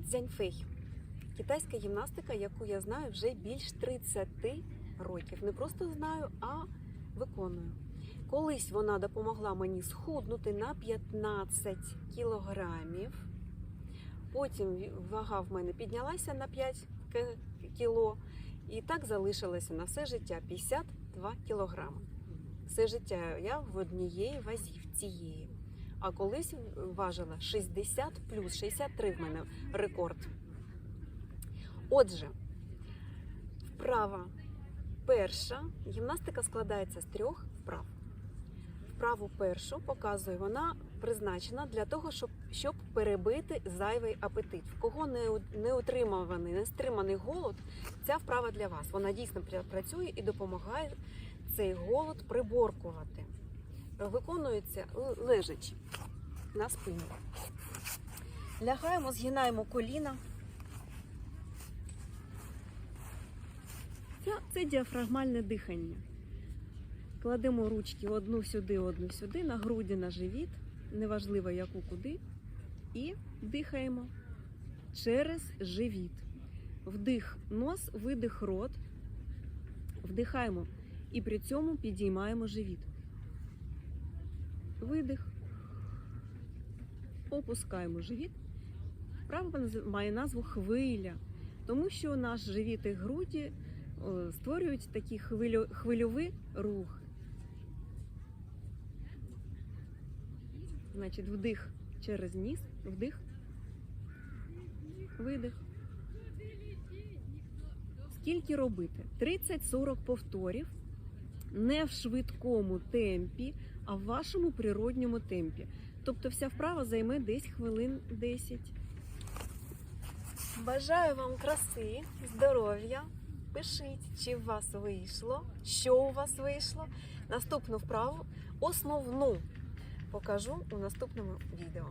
Дзяньфей. Китайська гімнастика, яку я знаю вже більш 30 років. Не просто знаю, а виконую. Колись вона допомогла мені схуднути на 15 кілограмів. Потім вага в мене піднялася на 5 кіло. І так залишилося на все життя 52 кілограми. Все життя я в однієї вазі, в цієї. А колись важила 60 плюс 63 в мене рекорд. Отже, вправа перша. Гімнастика складається з трьох вправ. Вправу першу показую, вона призначена для того, щоб, щоб перебити зайвий апетит. В кого не, не утримуваний, не стриманий голод, ця вправа для вас. Вона дійсно пра- працює і допомагає цей голод приборкувати. Виконується лежачи на спині. Лягаємо, згинаємо коліна. Це, це діафрагмальне дихання. Кладемо ручки одну сюди, одну сюди, на груді, на живіт, неважливо яку куди. І дихаємо через живіт. Вдих нос, видих рот. Вдихаємо і при цьому підіймаємо живіт. Видих. Опускаємо живіт. Вправа має назву хвиля, тому що наш живіт і груді створюють такі хвилю, хвильові рухи. Значить, вдих через ніс, вдих, видих. Скільки робити? 30-40 повторів не в швидкому темпі, а в вашому природньому темпі. Тобто вся вправа займе десь хвилин 10. Бажаю вам краси, здоров'я. Пишіть, чи у вас вийшло, що у вас вийшло. Наступну вправу, основну покажу у наступному відео.